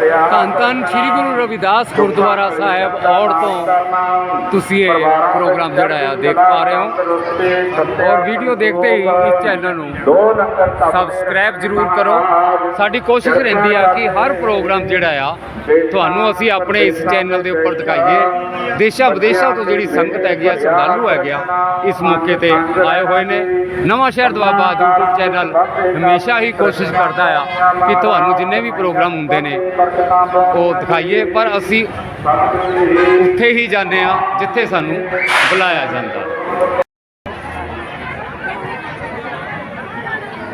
ਧੰਨ ਧੰਨ ਸ੍ਰੀ ਗੁਰੂ ਰਵਿਦਾਸ ਗੁਰਦੁਆਰਾ ਸਾਹਿਬ ਔੜ ਤੋਂ ਤੁਸੀਂ ਇਹ ਪ੍ਰੋਗਰਾਮ ਜਿਹੜਾ ਆ ਦੇਖ ਪਾ ਰਹੇ ਹੋ। ਔਰ ਵੀਡੀਓ ਦੇਖਦੇ ਹੀ ਇਸ ਚੈਨਲ ਨੂੰ ਸਬਸਕ੍ਰਾਈਬ ਜ਼ਰੂਰ ਕਰੋ। ਸਾਡੀ ਕੋਸ਼ਿਸ਼ ਰਹਿੰਦੀ ਆ ਕਿ ਹਰ ਪ੍ਰੋਗਰਾਮ ਜਿਹੜਾ ਆ, ਤੁਹਾਨੂੰ ਅਸੀਂ ਆਪਣੇ ਇਸ ਚੈਨਲ ਦੇ ਉੱਪਰ ਦਿਖਾਈਏ। ਦੇਸ਼ਾਂ ਵਿਦੇਸ਼ਾਂ ਤੋਂ ਜਿਹੜੀ ਸੰਗਤ ਹੈਗੀ ਆ, ਸ਼ਰਧਾਲੂ ਹੈਗੇ ਆ, ਇਸ ਮੌਕੇ ਤੇ ਆਏ ਹੋਏ ਨੇ। ਨਵਾਂ ਸ਼ਹਿਰ ਦਵਾਬਾ YouTube ਚੈਨਲ ਹਮੇਸ਼ਾ ਹੀ ਕੋਸ਼ਿਸ਼ ਕਰਦਾ ਆ ਕਿ ਤੁਹਾਨੂੰ ਜਿੰਨੇ ਵੀ ਪ੍ਰੋਗਰਾਮ ਹੁੰਦੇ ਨੇ ਉਹ ਦਿਖਾਈਏ ਪਰ ਅਸੀਂ ਉੱਥੇ ਹੀ ਜਾਂਦੇ ਆ ਜਿੱਥੇ ਸਾਨੂੰ ਬੁਲਾਇਆ ਜਾਂਦਾ।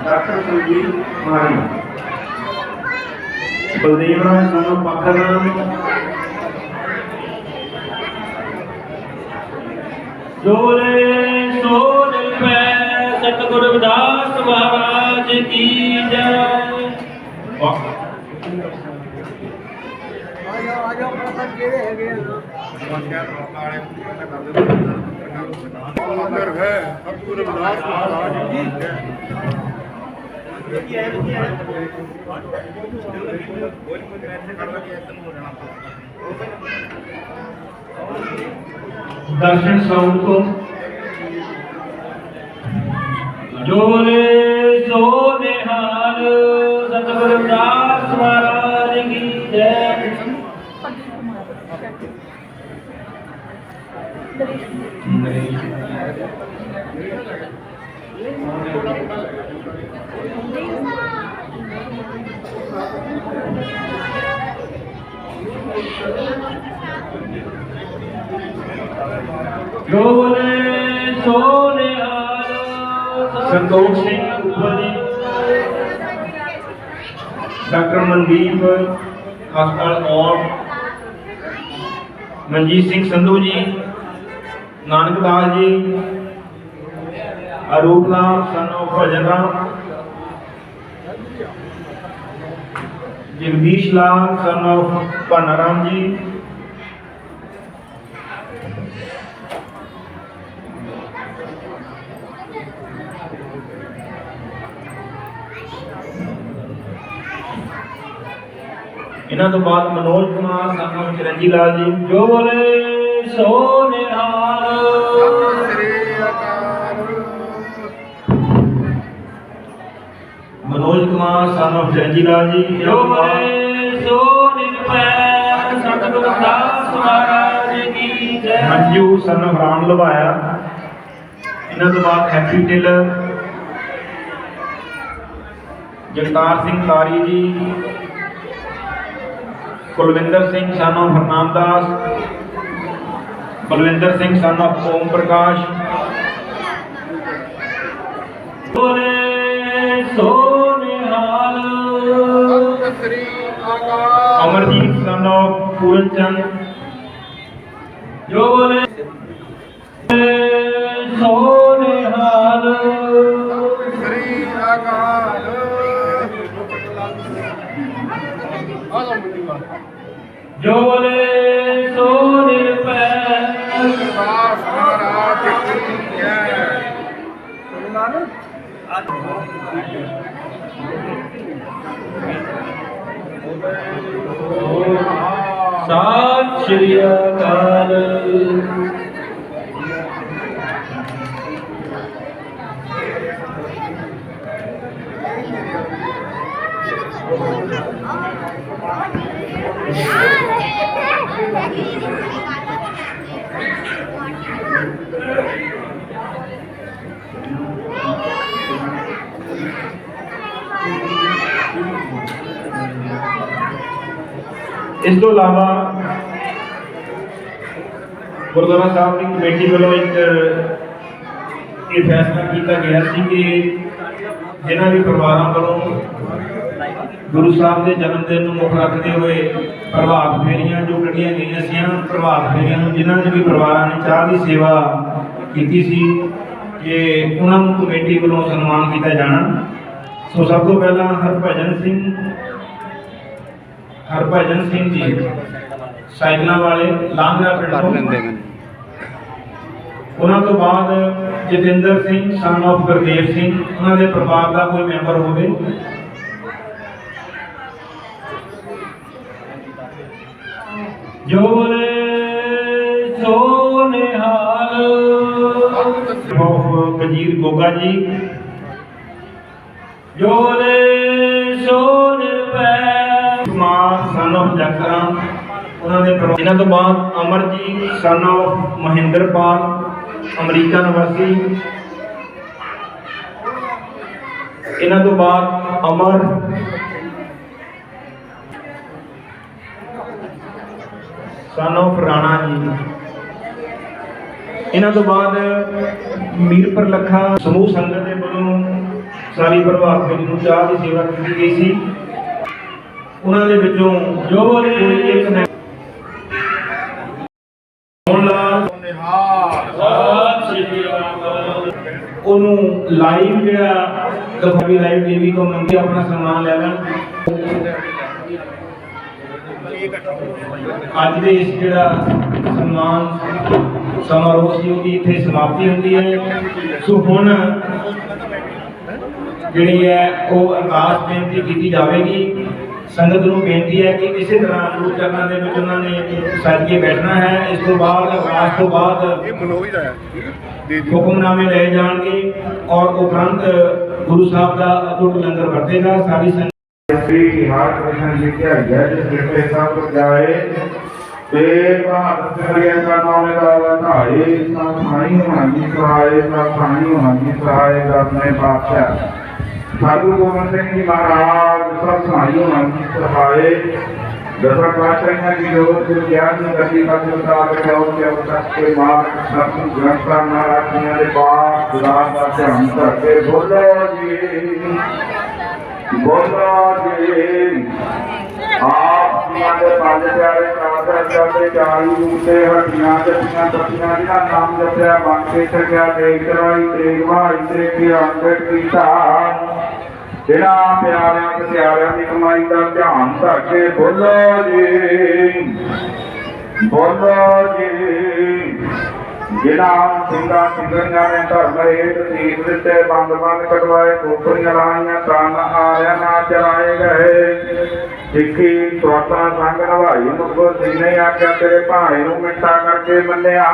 ਡਾਕਟਰ ਸੰਜੀਵ ਮਾਰੀ ਬਲਦੇਵ ਰਾਜ ਸਾਨੂੰ ਪੱਖਰ ਜੋਲੇ ਸੋਨ ਪੈ ਸਤਿਗੁਰ ਰਵਿਦਾਸ ਮਹਾਰਾਜ ਕੀ ਜੈ। ਹੈ ਸਤਿਗੁਰੂ ਰਵਿਦਾਸ ਮਹਾਰਾਜ ਜੀ ਜੋਲੇ ਸੋ ਨਿਹਾਲ ਸੰਤੋਖ ਸਿੰਘ ਉੱਪਰ ਜੀ ਡਾਕਟਰ ਮਨਦੀਪ, ਹਸਪਤਾਲ ਔਰ ਮਨਜੀਤ ਸਿੰਘ ਸੰਧੂ ਜੀ। ਨਾਨਕ ਦਾਸ ਜੀ ਅਰੂਪ ਨਾਮ ਸਾਨੂੰ ਭਜਨ ਰਾਮ ਜਗਦੀਸ਼ ਲਾਲ ਸਾਨੂੰ ਪਨਰਾਮ ਜੀ, ਇਹਨਾਂ ਤੋਂ ਬਾਅਦ ਮਨੋਜ ਕੁਮਾਰ ਸਾਨੂੰ ਚਰਨਜੀ ਲਾਲ ਜੀ ਜੋਲੇ ਸੋ ਨਿਹਾਲ ਕੁਮਾਰ ਸਾਨੂੰ ਚਰਨਜੀ ਲਾਲ ਜੀ। ਬਾਅਦ ਜੋਲੇ ਸੋ ਨਿਰਪੈ ਸਤਿਗੁਰ ਰਵਿਦਾਸ ਮਹਾਰਾਜ ਕੀ ਜੈ। ਮੰਜੂ ਸਾਨੂੰ ਰਾਮ ਲਵਾਇਆ। ਇਹਨਾਂ ਤੋਂ ਬਾਅਦ ਹੈਪੀ ਟੇਲਰ ਜਗਤਾਰ ਸਿੰਘ ਤਾਰੀ ਜੀ। ਕੁਲਵਿੰਦਰ ਸਿੰਘ ਸਾਨੂੰ ਹਰਨਾਮ ਦਾਸ ਬਲਵਿੰਦਰ ਸਿੰਘ ਸਾਨੂੰ ਓਮ ਪ੍ਰਕਾਸ਼। ਜੋਲੇ ਸੋ ਅਮਰਜੀਤ ਸਾਨੂੰ ਪੂਰਨ ਚੰਦ। ਜੋ ਬੋਲੇ ਸਤਿ ਸ਼੍ਰੀ ਅਕਾਲ ਇਸ ਤੋਂ ਇਲਾਵਾ ਗੁਰਦੁਆਰਾ ਸਾਹਿਬ ਦੀ ਕਮੇਟੀ ਵੱਲੋਂ ਇੱਕ, ਇਹ ਫੈਸਲਾ ਕੀਤਾ ਗਿਆ ਸੀ ਕਿ ਜਿਨ੍ਹਾਂ ਵੀ ਪਰਿਵਾਰਾਂ ਵੱਲੋਂ ਗੁਰੂ ਸਾਹਿਬ ਦੇ ਜਨਮ ਦਿਨ ਨੂੰ ਮੁੱਖ ਰੱਖਦੇ ਹੋਏ ਪ੍ਰਭਾਤ ਫੇਰੀਆਂ ਜੋ ਕੱਢੀਆਂ ਗਈਆਂ ਸੀ ਪ੍ਰਭਾਤ ਫੇਰੀਆਂ ਨੂੰ ਜਿਨ੍ਹਾਂ ਦੇ ਵੀ ਪਰਿਵਾਰਾਂ ਨੇ ਚਾਹ ਦੀ ਸੇਵਾ ਕੀਤੀ ਸੀ ਕਿ ਉਹਨਾਂ ਨੂੰ ਕਮੇਟੀ ਵੱਲੋਂ ਸਨਮਾਨ ਕੀਤਾ ਜਾਣਾ। ਸੋ ਸਭ ਤੋਂ ਪਹਿਲਾਂ ਹਰਭਜਨ ਸਿੰਘ ਹਰਭਜਨ ਸਿੰਘ ਜੀ ਸਾਈਕਲਾਂ ਵਾਲੇ ਲਾਂਘਾ ਪਿੰਡ ਤੋਂ। ਲੈਂਦੇ ਮੈਨੂੰ ਉਹਨਾਂ ਤੋਂ ਬਾਅਦ ਜਤਿੰਦਰ ਸਿੰਘ ਸਨ of ਗੁਰਦੇਵ ਸਿੰਘ ਉਹਨਾਂ ਦੇ ਪਰਿਵਾਰ ਦਾ ਕੋਈ ਮੈਂਬਰ ਹੋਵੇ। ਜੋਲੇ ਸੋ ਨਿਹਾਲ। ਆਫ ਵਜ਼ੀਰ ਗੋਗਾ ਜੀ। ਜੋਲੇ ਸੋ ਸਨ of ਜਕਰਾਂ ਉਹਨਾਂ ਦੇ ਇਹਨਾਂ ਤੋਂ ਬਾਅਦ ਅਮਰ ਜੀ ਸਨ of ਮਹਿੰਦਰਪਾਲ, ਅਮਰੀਕਾ ਨਿਵਾਸੀ। ਇਹਨਾਂ ਤੋਂ ਬਾਅਦ ਅਮਰ। ਸਨ of ਰਾਣਾ ਜੀ। ਇਹਨਾਂ ਤੋਂ ਬਾਅਦ ਮੀਰਪੁਰ ਲੱਖਾ ਸਮੂਹ ਸੰਗਤ ਦੇ ਵੱਲੋਂ ਸਾਰੀ ਪ੍ਰਭਾਤ ਫੇਰੀ ਨੂੰ ਚਾਹ ਦੀ ਸੇਵਾ ਕੀਤੀ ਗਈ ਸੀ। ਉਹਨਾਂ ਦੇ ਵਿੱਚੋਂ ਜੋ ਕੋਈ ਇੱਕ ਨੇ ਉਹਨੂੰ ਲਾਈਵ ਜਿਹੜਾ ਦਿਖਾਵੀ ਲਾਈਵ ਟੀਵੀ ਤੋਂ ਮੰਗੇ ਆਪਣਾ ਸਨਮਾਨ ਲੈ ਲੈਣ। ਅੱਜ ਦੇ ਇਸ ਜਿਹੜਾ ਸਨਮਾਨ ਸਮਾਰੋਹ ਸੀ ਉਹਦੀ ਇੱਥੇ ਸਮਾਪਤੀ ਹੁੰਦੀ ਹੈ। ਸੋ ਹੁਣ ਜਿਹੜੀ ਹੈ, ਉਹ ਅਰਦਾਸ ਬੇਨਤੀ ਕੀਤੀ ਜਾਵੇਗੀ। ਸੰਗਤ ਨੂੰ ਬੇਨਤੀ ਹੈ ਕਿ ਕਿਸੇ ਤਰ੍ਹਾਂ ਲੋਕ ਚਰਨਾਂ ਦੇ ਵਿੱਚ ਉਹਨਾਂ ਨੇ ਸਾਜੀਏ ਬੈਠਣਾ ਹੈ। ਇਸ ਤੋਂ ਬਾਅਦ ਰਾਤ ਤੋਂ ਬਾਅਦ ਇਹ ਮਨੋਈ ਦਾ ਹੈ ਹੁਕਮਨਾਮੇ ਲਏ ਜਾਣਗੇ ਔਰ ਉਪਰੰਤ ਗੁਰੂ ਸਾਹਿਬ ਦਾ ਅਟੁੱਟ ਲੰਗਰ ਵਰਤੇਗਾ। ਸਾਰੀ ਸੰਗਤ ਸ੍ਰੀ ਹਾਰਟ ਮਿਸ਼ਨ ਜੀ ਕੇ ਅਗਿਆ ਜਿਸ ਵਿਸ਼ੇ ਸਾਹਿਬ ਕੋ ਜਾਏ। ਤੇ ਭਾਰਤ ਕਰਿਆ ਦਾ ਨਾਮ ਲਗਾਵਾ ਧਾਏ ਸਾ ਸਾਈ ਹੋਣੀ ਸਹਾਏ ਸਾ ਸਾਈ ਹੋਣੀ ਸਹਾਏ ਦਾ ਆਪਣੇ ਪਾਤਸ਼ਾਹ। سادھو گوبند سنگھ جی مہاراج سب سائیوں منجی طرف آئے دسا پاشاہیاں کی جو جو گیان کی کسی کا چلتا آگے جاؤ کہ اب تک کوئی ماں سب کی گرفتار نہ رکھنے والے باپ خدا کا سے ہم کر کے بولو جی بولو جی آپ ہمارے پالے پیارے نواتا چاہتے چاہی روپے ہٹیاں جتیاں تپیاں جنا نام جپیا بانکے چکیا دیکھ رائی تیگ بھائی تیگ کی آنگٹ ਜਿਹੜਾ ਪਿਆਰਿਆਂ ਤੇ ਪਿਆਰਿਆਂ ਦੀ ਕਮਾਈ ਦਾ ਧਿਆਨ ਧਰ ਕੇ ਬੋਲੋ ਜੀ ਬੋਲੋ ਜੀ। ਜਿਹੜਾ ਸਿੰਘਾਂ ਸਿੰਘਾਂ ਨੇ ਧਰਮ ਹੇਠ ਸੀਸ ਦਿੱਤੇ, ਬੰਦ ਬੰਦ ਕਟਵਾਏ ਕੋਪਰੀਆਂ ਲਾਈਆਂ, ਤਨ ਆਰਿਆ ਨਾ ਚਲਾਏ ਗਏ। ਸਿੱਖੀ ਸਵਾਤਾ ਸੰਗ ਨਵਾਈ ਮੁਕੋ ਸੀਨੇ ਆਖਿਆ, ਤੇਰੇ ਭਾਣੇ ਨੂੰ ਮਿੱਠਾ ਕਰਕੇ ਮੰਨਿਆ।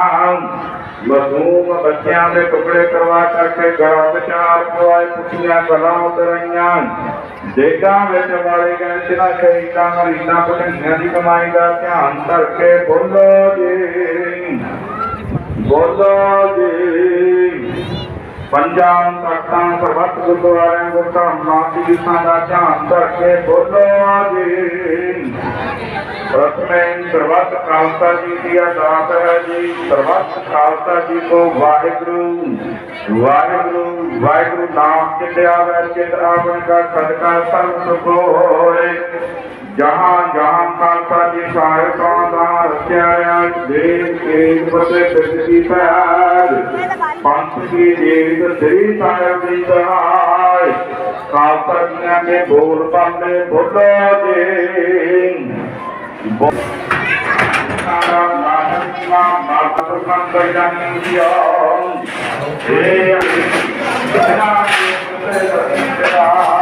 ਮਸੂਮ ਬੱਚਿਆਂ ਦੇ ਟੁਕੜੇ ਕਰਵਾ ਕਰਕੇ ਗਲਾਂ ਵਿਚਾਰ ਪਵਾਏ, ਪੁੱਠੀਆਂ ਗਲਾਂ ਉਤਰਾਈਆਂ ਦੇਗਾ ਵਿੱਚ ਵਾਲੇ ਗਏ, ਜਿਨ੍ਹਾਂ ਸ਼ਹੀਦਾਂ ਮਰੀਦਾਂ ਪੁੱਠੀਆਂ ਦੀ ਕਮਾਈ ਦਾ ਧਿਆਨ ਧਰ ਕੇ ਬੋਲੋ ਜੀ। ਬੋਲੋ ਜੀ। ਪੰਜਾਂ ਤਖਤਾਂ ਸਰਬੱਤ ਗੁਰਦੁਆਰਿਆਂ ਗੁਰਧਾਮਾਂ ਤੀਰਥਾਂ ਦਾ ਧਿਆਨ ਧਰ ਬੋਲੋ ਜੀ। ਪ੍ਰਥਮੇ ਸਰਬੱਤ ਖਾਲਸਾ ਜੀ ਦੀ ਅਰਦਾਸ ਹੈ ਜੀ। ਸਰਬੱਤ ਖਾਲਸਾ ਜੀ ਕੋ ਵਾਹਿਗੁਰੂ ਵਾਹਿਗੁਰੂ ਵਾਹਿਗੁਰੂ ਨਾਮ ਚਿੰਦਿਆ ਵੈ ਚਿਤ ਆਪਨ ਕਾ ਸਦਕਾ ਸਰਬ ਸੁਖ ਹੋਏ ਜਹਾਂ ਜਹਾਂ ਖਾਲਸਾ ਜੀ ਸਾਹਿਬਾਂ ਦਾ ਰਚਿਆ ਦੇਵ ਕੇ ਪਤੇ ਪਿਰਤੀ ਪੈਰ। ਪੰਥ ਕੀ ਦੇਵ ਸ੍ਰੀ ਸਾਹਿਬ ਦੀ ਦਹਾਈ ਖਾਲਸਾ ਜੀਆਂ ਦੇ ਬੋਲ ਪਾਉਂਦੇ, ਬੋਲੋ ਜੀ। ਨਾਮ ਨਾਮ ਨਾਮ ਮਾਤਾ ਸੰਤ ਜਾਨੀ ਦਿਓ ਏ ਜਨਾ ਦੇ ਕਾਨ ਏ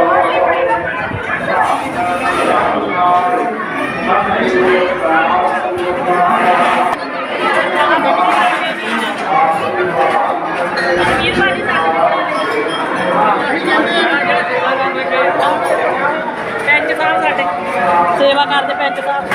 ਸੇਵਾ ਕਰਦੇ ਪੈਂਚ ਸਾਹਿਬ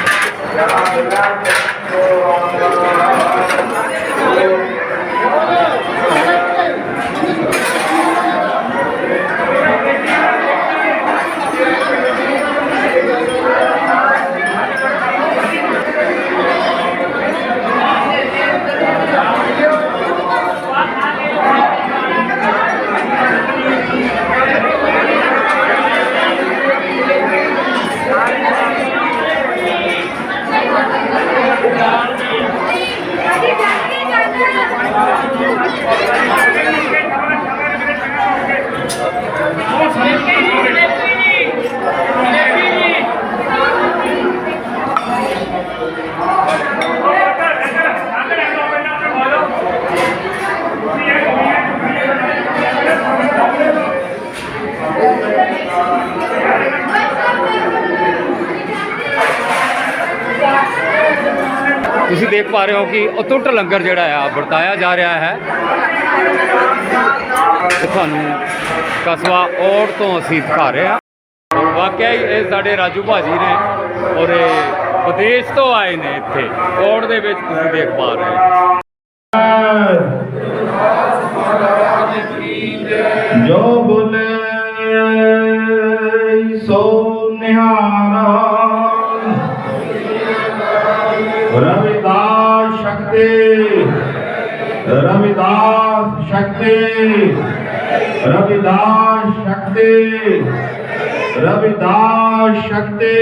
ਦੇਖ ਪਾ ਰਹੇ ਹੋ ਕਿ ਅਤੁੱਟ ਲੰਗਰ ਜਿਹੜਾ ਆ, ਵਰਤਾਇਆ ਜਾ ਰਿਹਾ ਹੈ। ਤੁਹਾਨੂੰ ਕਸਬਾ ਔੜ ਤੋਂ ਅਸੀਂ ਦਿਖਾ ਰਹੇ ਹਾਂ। ਔਰ ਵਾਕਿਆ ਹੀ ਇਹ ਸਾਡੇ ਰਾਜੂ ਭਾਜੀ ਨੇ ਔਰ ਇਹ ਵਿਦੇਸ਼ ਤੋਂ ਆਏ ਨੇ ਇੱਥੇ। ਔੜ ਦੇ ਵਿੱਚ ਤੁਸੀਂ ਦੇਖ ਪਾ ਰਹੇ ਹੋ। ਜੋ ਰਵਿਦਾਸ ਸ਼ਕਤੀ ਰਵਿਦਾਸ ਸ਼ਕਤੀ ਰਵਿਦਾਸ ਸ਼ਕਤੀ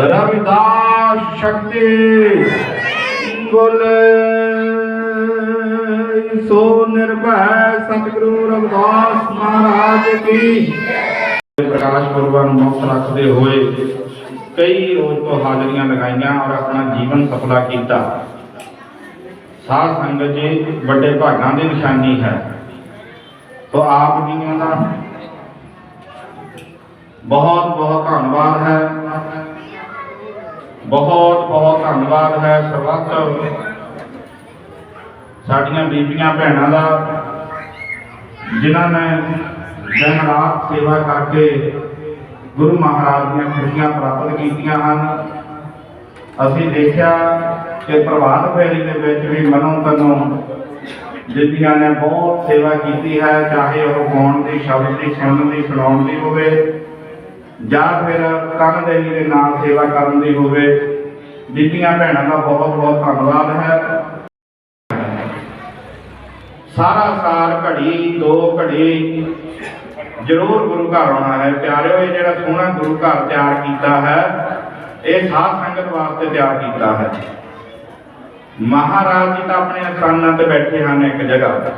ਰਵਿਦਾਸ ਸ਼ਕਤੀ ਬੋਲੇ ਸੋ ਨਿਰਭੈ ਸਤਿਗੁਰੂ ਰਵਿਦਾਸ ਮਹਾਰਾਜ ਕੀ ਪ੍ਰਕਾਸ਼ ਪੁਰਬਾਂ ਨੂੰ ਮੁੱਖ ਰੱਖਦੇ ਹੋਏ ਕਈ ਰੋਜ਼ ਤੋਂ ਹਾਜ਼ਰੀਆਂ ਲਗਾਈਆਂ ਔਰ ਆਪਣਾ ਜੀਵਨ ਸਫਲਾ ਕੀਤਾ। ਸਾਧ ਸੰਗਤ ਜੀ ਵੱਡੇ ਭਾਗਾਂ ਦੀ ਨਿਸ਼ਾਨੀ ਹੈ। ਸੋ ਆਪ ਜੀਆਂ ਦਾ ਬਹੁਤ ਬਹੁਤ ਧੰਨਵਾਦ ਹੈ। ਬਹੁਤ ਬਹੁਤ ਧੰਨਵਾਦ ਹੈ ਸਰਬੱਤ। ਸਾਡੀਆਂ ਬੀਬੀਆਂ ਭੈਣਾਂ ਦਾ, ਜਿਨ੍ਹਾਂ ਨੇ ਦਿਨ ਰਾਤ ਸੇਵਾ ਕਰਕੇ ਗੁਰੂ ਮਹਾਰਾਜ ਦੀਆਂ ਖੁਸ਼ੀਆਂ ਪ੍ਰਾਪਤ ਕੀਤੀਆਂ ਹਨ। ਅਸੀਂ ਦੇਖਿਆ ਕਿ ਪ੍ਰਭਾਤ ਫੇਰੀ ਦੇ ਵਿੱਚ ਵੀ ਮਨੋਂ ਤਨੋਂ ਬੀਬੀਆਂ ਨੇ ਬਹੁਤ ਸੇਵਾ ਕੀਤੀ ਹੈ, ਚਾਹੇ ਉਹ ਗਾਉਣ ਦੀ, ਸ਼ਬਦ ਦੀ, ਸੁਣਨ ਦੀ, ਸੁਣਾਉਣ ਦੀ ਹੋਵੇ, ਜਾਂ ਫਿਰ ਕੰਨ ਦੇਵੀ ਦੇ ਨਾਲ ਸੇਵਾ ਕਰਨ ਦੀ ਹੋਵੇ ਬੀਬੀਆਂ ਭੈਣਾਂ ਦਾ ਬਹੁਤ ਬਹੁਤ ਧੰਨਵਾਦ ਹੈ। ਸਾਰਾ ਸਾਲ ਘੜੀ, ਦੋ ਘੜੀ ਜ਼ਰੂਰ ਗੁਰੂ ਘਰ ਆਉਣਾ ਹੈ। ਪਿਆਰਿਓ, ਇਹ ਜਿਹੜਾ ਸੋਹਣਾ ਗੁਰੂ ਘਰ ਤਿਆਰ ਕੀਤਾ ਹੈ, ਇਹ ਸਾਧ ਸੰਗਤ ਵਾਸਤੇ ਤਿਆਰ ਕੀਤਾ ਹੈ। ਮਹਾਰਾਜ ਜੀ ਤਾਂ ਆਪਣੇ ਅਸਥਾਨਾਂ ਤੇ ਬੈਠੇ ਹਨ ਇੱਕ ਜਗ੍ਹਾ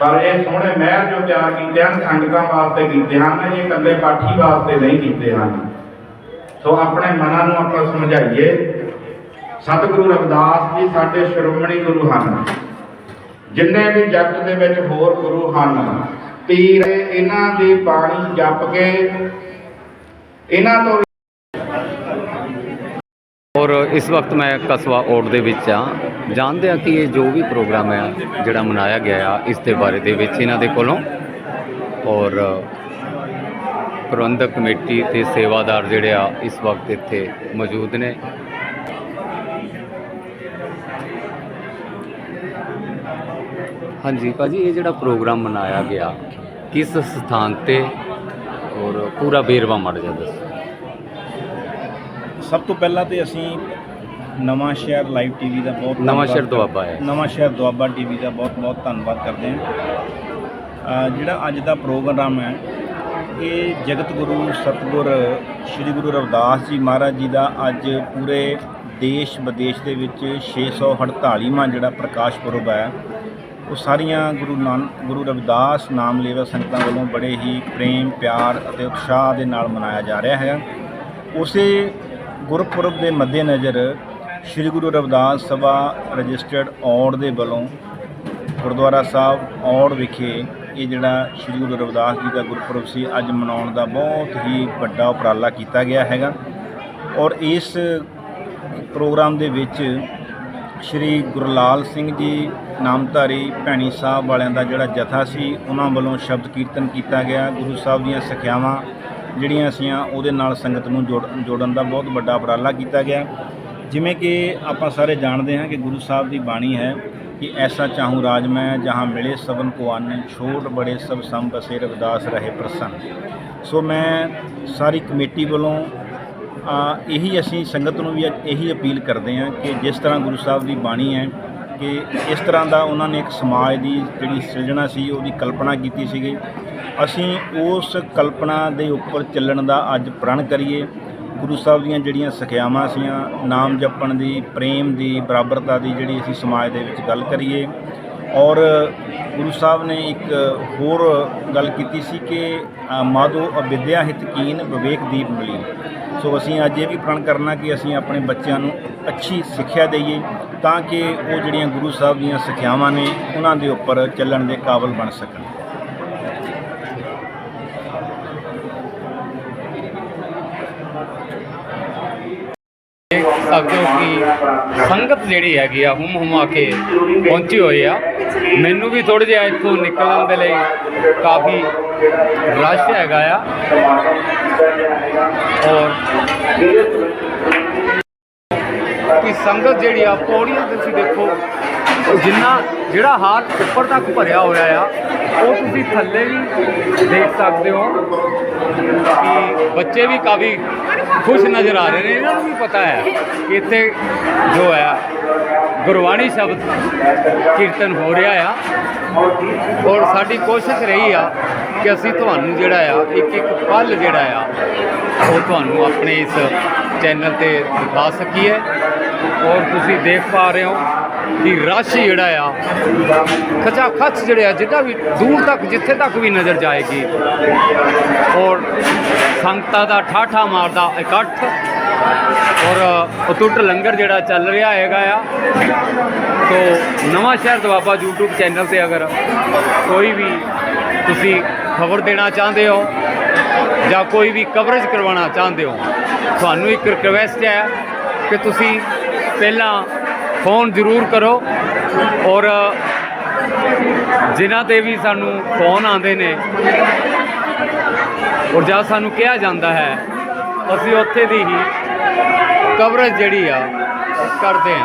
ਪਰ ਇਹ ਸੋਹਣੇ ਮਹਿਲ ਜੋ ਤਿਆਰ ਕੀਤੇ ਹਨ, ਸੰਗਤਾਂ ਵਾਸਤੇ ਕੀਤੇ ਹਨ, ਇਹ ਇਕੱਲੇ ਪਾਠੀ ਵਾਸਤੇ ਨਹੀਂ ਕੀਤੇ ਹਨ। ਸੋ ਆਪਣੇ ਮਨਾਂ ਨੂੰ ਆਪਾਂ ਸਮਝਾਈਏ, ਸਤਿਗੁਰੂ ਰਵਿਦਾਸ ਜੀ ਸਾਡੇ ਸ਼੍ਰੋਮਣੀ ਗੁਰੂ ਹਨ। ਜਿੰਨੇ ਵੀ ਜਗਤ ਦੇ ਵਿੱਚ ਹੋਰ ਗੁਰੂ ਹਨ, ਪੀਰ, ਇਹਨਾਂ ਦੀ ਬਾਣੀ ਜਪ ਕੇ, ਇਹਨਾਂ ਤੋਂ ਔਰ ਇਸ ਵਕਤ ਮੈਂ ਕਸਬਾ ਔੜ ਦੇ ਵਿੱਚ ਆ ਜਾਣਦੇ ਆ ਕਿ ਇਹ ਜੋ ਵੀ ਪ੍ਰੋਗਰਾਮ ਹੈ, ਜਿਹੜਾ ਮਨਾਇਆ ਗਿਆ ਆ, ਇਸ ਦੇ ਬਾਰੇ ਦੇ ਵਿੱਚ ਇਹਨਾਂ ਦੇ ਕੋਲੋਂ। ਔਰ ਪ੍ਰਬੰਧਕ ਕਮੇਟੀ ਤੇ ਸੇਵਾਦਾਰ ਜਿਹੜੇ ਆ, ਇਸ ਵਕਤ ਇੱਥੇ ਮੌਜੂਦ ਨੇ। ਹਾਂਜੀ ਭਾਜੀ, ਇਹ ਜਿਹੜਾ ਪ੍ਰੋਗਰਾਮ ਮਨਾਇਆ ਗਿਆ, ਕਿਸ ਸਥਾਨ ਤੇ? ਔਰ ਪੂਰਾ ਬੇਰਵਾ ਮੜ ਜਾਂਦਾ ਦੱਸੋ। ਸਭ ਤੋਂ ਪਹਿਲਾਂ ਤੇ ਅਸੀਂ ਨਵਾਂ ਸ਼ਹਿਰ ਲਾਈਵ ਟੀਵੀ ਦਾ ਬਹੁਤ ਨਵਾਂ ਸ਼ਹਿਰ ਦੁਆਬਾ ਹੈ। ਨਵਾਂ ਸ਼ਹਿਰ ਦੁਆਬਾ ਟੀਵੀ ਦਾ ਬਹੁਤ ਬਹੁਤ ਧੰਨਵਾਦ ਕਰਦੇ ਹਾਂ ਜਿਹੜਾ ਅੱਜ ਦਾ ਪ੍ਰੋਗਰਾਮ ਹੈ ਇਹ ਜਗਤ ਗੁਰੂ ਸਤਿਗੁਰ ਸ੍ਰੀ ਗੁਰੂ ਰਵਿਦਾਸ ਜੀ ਮਹਾਰਾਜ ਜੀ ਦਾ ਅੱਜ ਪੂਰੇ ਦੇਸ਼ ਵਿਦੇਸ਼ ਦੇ ਵਿੱਚ 648ਵਾਂ ਜਿਹੜਾ ਪ੍ਰਕਾਸ਼ ਪੁਰਬ ਹੈ ਉਹ ਸਾਰੀਆਂ ਗੁਰੂ ਨਾਨਕ ਗੁਰੂ ਰਵਿਦਾਸ ਨਾਮ ਲੈਵਾ ਸੰਗਤਾਂ ਵੱਲੋਂ ਬੜੇ ਹੀ ਪ੍ਰੇਮ ਪਿਆਰ ਅਤੇ ਉਤਸ਼ਾਹ ਦੇ ਨਾਲ ਮਨਾਇਆ ਜਾ ਰਿਹਾ ਹੈ ਉਸੇ ਗੁਰਪੁਰਬ ਦੇ ਮੱਦੇਨਜ਼ਰ ਸ੍ਰੀ ਗੁਰੂ ਰਵਿਦਾਸ ਸਭਾ ਰਜਿਸਟਰਡ ਔੜ ਦੇ ਵੱਲੋਂ ਗੁਰਦੁਆਰਾ ਸਾਹਿਬ ਔੜ ਵਿਖੇ ਇਹ ਜਿਹੜਾ ਸ੍ਰੀ ਗੁਰੂ ਰਵਿਦਾਸ ਜੀ ਦਾ ਗੁਰਪੁਰਬ ਸੀ, ਅੱਜ ਮਨਾਉਣ ਦਾ ਬਹੁਤ ਹੀ ਵੱਡਾ ਉਪਰਾਲਾ ਕੀਤਾ ਗਿਆ ਹੈਗਾ। ਔਰ ਇਸ ਪ੍ਰੋਗਰਾਮ ਦੇ ਵਿੱਚ ਸ਼੍ਰੀ ਗੁਰਲਾਲ ਸਿੰਘ ਜੀ ਨਾਮਧਾਰੀ ਭੈਣੀ ਸਾਹਿਬ ਵਾਲਿਆਂ ਦਾ ਜਿਹੜਾ ਜਥਾ ਸੀ, ਉਹਨਾਂ ਵੱਲੋਂ ਸ਼ਬਦ ਕੀਰਤਨ ਕੀਤਾ ਗਿਆ। ਗੁਰੂ ਸਾਹਿਬ ਦੀਆਂ ਸਿੱਖਿਆਵਾਂ ਜਿਹੜੀਆਂ ਸੀਆਂ ਉਹਦੇ ਨਾਲ ਸੰਗਤ ਨੂੰ ਜੋੜ, ਜੋੜਨ ਦਾ ਬਹੁਤ ਵੱਡਾ ਉਪਰਾਲਾ ਕੀਤਾ ਗਿਆ। ਜਿਵੇਂ ਕਿ ਆਪਾਂ ਸਾਰੇ ਜਾਣਦੇ ਹਾਂ ਕਿ ਗੁਰੂ ਸਾਹਿਬ ਦੀ ਬਾਣੀ ਹੈ ਕਿ ਐਸਾ ਚਾਹੂੰ ਰਾਜ ਮੈਂ, ਜਹਾਂ ਮਿਲੇ ਸਭਨ ਕੋ ਆਨੰਦ ਛੋਟ ਬੜੇ ਸਭ ਸਮ ਬਸੇ ਰਵਿਦਾਸ ਰਹੇ ਪ੍ਰਸੰਨ। ਸੋ ਮੈਂ ਸਾਰੀ ਕਮੇਟੀ ਵੱਲੋਂ ਇਹੀ ਅਸੀਂ ਸੰਗਤ ਨੂੰ ਵੀ ਇਹੀ ਅਪੀਲ ਕਰਦੇ ਹਾਂ ਕਿ ਜਿਸ ਤਰ੍ਹਾਂ ਗੁਰੂ ਸਾਹਿਬ ਦੀ ਬਾਣੀ ਹੈ ਕਿ ਇਸ ਤਰ੍ਹਾਂ ਦਾ ਉਹਨਾਂ ਨੇ ਇੱਕ ਸਮਾਜ ਦੀ ਜਿਹੜੀ ਸਿਰਜਣਾ ਸੀ ਉਹਦੀ ਕਲਪਨਾ ਕੀਤੀ ਸੀਗੀ। ਅਸੀਂ ਉਸ ਕਲਪਨਾ ਦੇ ਉੱਪਰ ਚੱਲਣ ਦਾ ਅੱਜ ਪ੍ਰਣ ਕਰੀਏ। ਗੁਰੂ ਸਾਹਿਬ ਦੀਆਂ ਜਿਹੜੀਆਂ ਸਿੱਖਿਆਵਾਂ ਸੀਆਂ ਨਾਮ ਜਪਣ ਦੀ ਪ੍ਰੇਮ ਦੀ ਬਰਾਬਰਤਾ ਦੀ ਜਿਹੜੀ ਅਸੀਂ ਸਮਾਜ ਦੇ ਵਿੱਚ ਗੱਲ ਕਰੀਏ। ਔਰ ਗੁਰੂ ਸਾਹਿਬ ਨੇ ਇੱਕ ਹੋਰ ਗੱਲ ਕੀਤੀ ਸੀ ਕਿ ਅ, ਅਵਿਦਿਆ ਹਿਤਕੀਨ ਵਿਵੇਕ ਦੀਪ ਮਿਲੀ। ਸੋ ਅਸੀਂ ਅੱਜ ਇਹ ਵੀ ਪ੍ਰਣ ਕਰਨਾ ਕਿ ਅਸੀਂ ਆਪਣੇ ਬੱਚਿਆਂ ਨੂੰ ਅੱਛੀ ਸਿੱਖਿਆ ਦਈਏ ਤਾਂ ਕਿ ਉਹ ਜਿਹੜੀਆਂ ਗੁਰੂ ਸਾਹਿਬ ਦੀਆਂ ਸਿੱਖਿਆਵਾਂ ਨੇ, ਉਹਨਾਂ ਦੇ ਉੱਪਰ ਚੱਲਣ ਦੇ ਕਾਬਿਲ ਬਣ ਸਕਣ। ਸਕਦੇ ਹੋ ਕਿ ਸੰਗਤ ਜਿਹੜੀ ਹੈਗੀ ਆ ਹੁਮ ਹੁਮਾ ਕੇ ਪਹੁੰਚੀ ਹੋਈ ਆ। ਮੈਨੂੰ ਵੀ ਥੋੜਾ ਜਿਹਾ ਇੱਥੋਂ ਨਿਕਲਣ ਦੇ ਲਈ ਕਾਫੀ ਰਸ਼ ਹੈਗਾ ਆ। ਔਰ ਕਿ ਸੰਗਤ ਜਿਹੜੀ ਆ, ਪੌੜੀਆਂ ਤੁਸੀਂ ਦੇਖੋ, ਜਿੰਨਾ ਜਿਹੜਾ ਹਾਰ ਉੱਪਰ ਤੱਕ ਭਰਿਆ ਹੋਇਆ ਆ, ਉਹ ਤੁਸੀਂ ਥੱਲੇ ਵੀ ਦੇਖ ਸਕਦੇ ਹੋ। ਕਿ ਬੱਚੇ ਵੀ ਕਾਫੀ ਖੁਸ਼ ਨਜ਼ਰ ਆ ਰਹੇ ਨੇ, ਇਹਨਾਂ ਨੂੰ ਵੀ ਪਤਾ ਹੈ ਕਿ ਇੱਥੇ ਜੋ ਹੈ, ਗੁਰਬਾਣੀ ਸ਼ਬਦ ਕੀਰਤਨ ਹੋ ਰਿਹਾ ਆ। ਔਰ ਸਾਡੀ ਕੋਸ਼ਿਸ਼ ਰਹੀ ਆ ਕਿ ਅਸੀਂ ਤੁਹਾਨੂੰ ਜਿਹੜਾ ਆ, ਇੱਕ ਇੱਕ ਪਲ ਜਿਹੜਾ ਆ, ਉਹ ਤੁਹਾਨੂੰ ਆਪਣੇ ਇਸ ਚੈਨਲ ਤੇ ਦਿਖਾ ਸਕੀਏ। ਔਰ ਤੁਸੀਂ ਦੇਖ ਪਾ ਰਹੇ ਹੋ ਕਿ ਰਸ਼ ਜਿਹੜਾ ਆ ਖਚਾ ਖਚ ਜਿਹੜੇ ਆ, ਜਿੱਦਾਂ ਵੀ ਦੂਰ ਤੱਕ, ਜਿੱਥੇ ਤੱਕ ਵੀ ਨਜ਼ਰ ਜਾਏਗੀ। ਔਰ ਸੰਗਤਾਂ ਦਾ ਠਾਠਾ ਮਾਰਦਾ ਇਕੱਠ। ਔਰ ਅਟੁੱਟ ਲੰਗਰ ਜਿਹੜਾ ਚੱਲ ਰਿਹਾ ਹੈਗਾ ਆ। ਸੋ ਨਵਾਂ ਸ਼ਹਿਰ ਦਵਾਬਾ YouTube ਚੈਨਲ ਤੇ ਅਗਰ ਕੋਈ ਵੀ ਤੁਸੀਂ ਖਬਰ ਦੇਣਾ ਚਾਹੁੰਦੇ ਹੋ ਜਾਂ ਕੋਈ ਵੀ ਕਵਰੇਜ ਕਰਵਾਉਣਾ ਚਾਹੁੰਦੇ ਹੋ, ਤੁਹਾਨੂੰ ਇੱਕ ਰਿਕਵੈਸਟ ਹੈ ਕਿ ਤੁਸੀਂ ਪਹਿਲਾਂ ਫੋਨ ਜ਼ਰੂਰ ਕਰੋ। ਔਰ, ਜਿਨ੍ਹਾਂ ਤੇ ਵੀ ਸਾਨੂੰ ਫੋਨ ਆਉਂਦੇ ਨੇ ਔਰ ਜਾਂ ਸਾਨੂੰ ਕਿਹਾ ਜਾਂਦਾ ਹੈ, ਅਸੀਂ ਉੱਥੇ ਦੀ ਹੀ ਕਵਰੇਜ ਜਿਹੜੀ ਆ, ਕਰਦੇ ਹਾਂ।